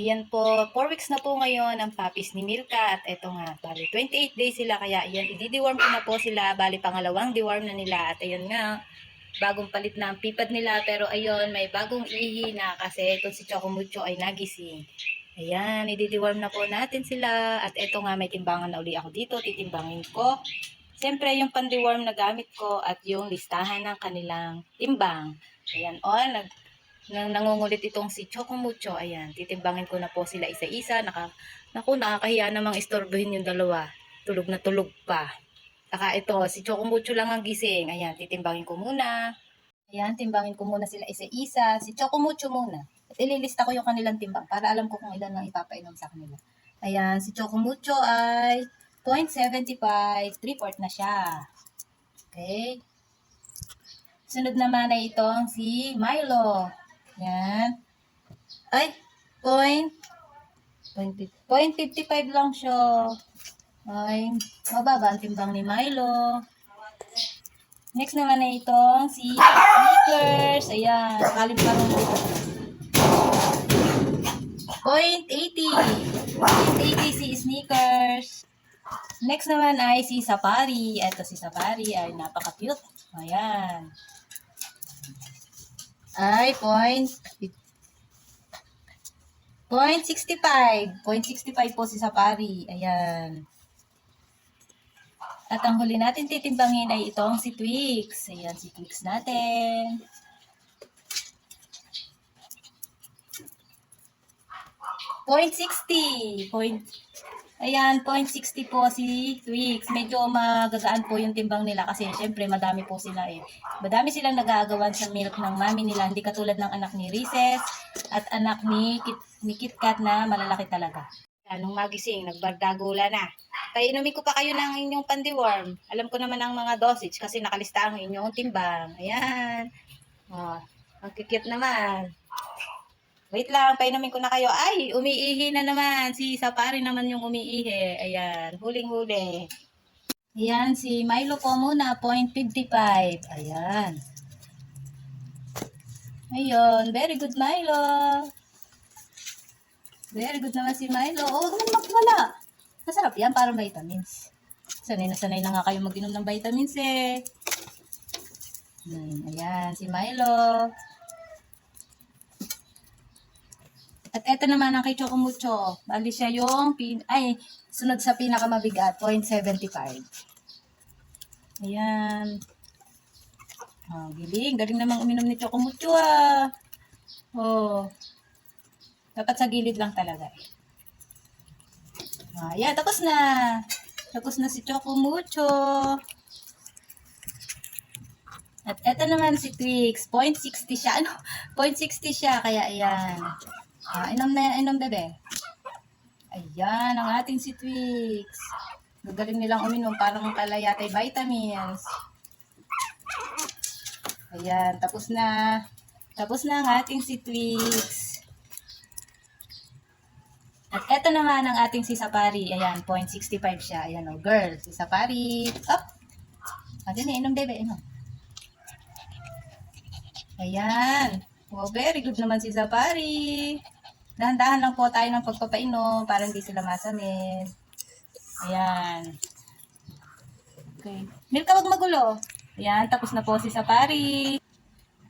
Ayan po, 4 weeks na po ngayon ang puppies ni Milka at eto nga, bali 28 days sila kaya ayan, i-deworm ko na po sila, bali pangalawang deworm na nila at ayun nga, bagong palit na ang pipad nila pero ayun, may bagong ihi na kasi itong si Choco Mucho ay nagising. Ayan, i-deworm na po natin sila at eto nga, may timbangan na uli ako dito, titimbangin ko. Siyempre, yung pandeworm na gamit ko at yung listahan ng kanilang timbang. Ayan, o, nag, nang nangungulit itong si Choco Mucho, ayan, titimbangin ko na po sila isa-isa. Naka, naku, nakakahiya namang istorbohin yung dalawa. Tulog na tulog pa. Saka ito, si Choco Mucho lang ang gising. Ayan, titimbangin ko muna. Ayan, timbangin ko muna sila isa-isa. Si Choco Mucho muna. At ililista ko yung kanilang timbang para alam ko kung ilan ang ipapainom sa kanila. Ayan, si Choco Mucho ay 0.75. 3-4 na siya. Okay. Sunod naman ay itong si Milo. Yan. Ay, point. Point, fif- point 55 lang siya. Ay, mababa ang timbang ni Milo. Next naman ay itong si Sneakers. Ayan, kalim pa rin dito. Point 80. Point 80 si Sneakers. Next naman ay si Safari. Ito si Safari ay napaka-cute. Ayan. Ay, point. Point 65. Point 65 po si Safari. Ayan. At ang huli natin titimbangin ay itong si Twix. Ayan, si Twix natin. Point 60. Point Ayan, 0.60 po si Twix. Medyo magagaan po yung timbang nila kasi syempre madami po sila eh. Madami silang nagagawan sa milk ng mami nila. Hindi katulad ng anak ni Reese's at anak ni, Kit, ni KitKat na malalaki talaga. Anong magising, nagbardagula na. Kaya inumin ko pa kayo ng inyong pandiworm. Alam ko naman ang mga dosage kasi nakalista ang inyong timbang. Ayan. Oh, ang kikit naman. Wait lang, painumin ko na kayo. Ay, umiihi na naman. Si Sapari naman yung umiihi. Ayan, huling-huli. Ayan, si Milo po muna, 0.55. Ayan. Ayun, very good Milo. Very good naman si Milo. Oh, naman magwala. Masarap yan, parang vitamins. Sanay na sanay na nga kayo mag-inom ng vitamins eh. Hmm, ayan, si Milo. At eto naman ang kay Choco Mucho. Bali siya yung, pin ay, sunod sa pinakamabigat, 0.75. Ayan. Oh, giling. Galing namang uminom ni Choco Mucho ah. Oh. Dapat sa gilid lang talaga eh. Ah, ayan, tapos na. Tapos na si Choco Mucho. At eto naman si Twix. 0.60 siya. Ano? 0.60 siya. Kaya ayan. Ah, inom na yan, inom bebe. Ayan, ang ating si Twix. Gagaling nilang uminom, parang pala yata ay vitamins. Ayan, tapos na. Tapos na ang ating si Twix. At eto naman ang ating si Sapari. Ayan, 0.65 siya. Ayan o, girl, si Sapari. Up! Ah, na, inom bebe, inom. Ayan. Wow, very good naman si Sapari. Dahan-dahan lang po tayo ng pagpapainom para hindi sila masamin. Ayan. Okay. Milka, wag magulo. Ayan, tapos na po si Sapari.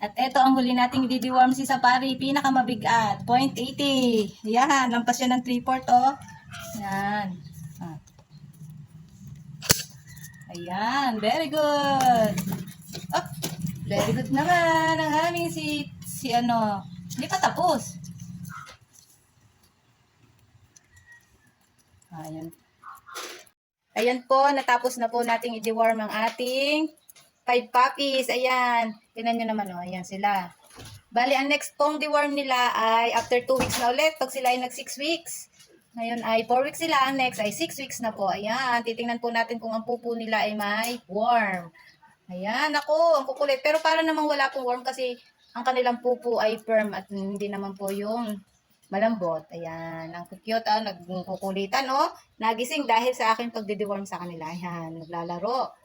At eto ang huli nating i-deworm si Sapari. Pinakamabigat. 0.80. Ayan, lampas siya ng 3-4 oh. Ayan. Ah. Ayan, very good. Oh, very good naman ang aming si, si ano. Hindi pa tapos. Ayan. Ayan po, natapos na po nating i-deworm ang ating five puppies. Ayan. Tinan nyo naman, oh. Ayan sila. Bali, ang next pong deworm nila ay after 2 weeks na ulit. Pag sila ay nag 6 weeks. Ngayon ay 4 weeks sila. Ang next ay 6 weeks na po. Ayan. Titingnan po natin kung ang pupo nila ay may worm. Ayan. Ako, ang kukulit. Pero para namang wala pong worm kasi ang kanilang pupo ay firm at hindi naman po yung malambot. Ayan. Ang cute, ah. Nagkukulitan, oh. Nagising dahil sa aking pagdideworm sa kanila. Ayan. Naglalaro.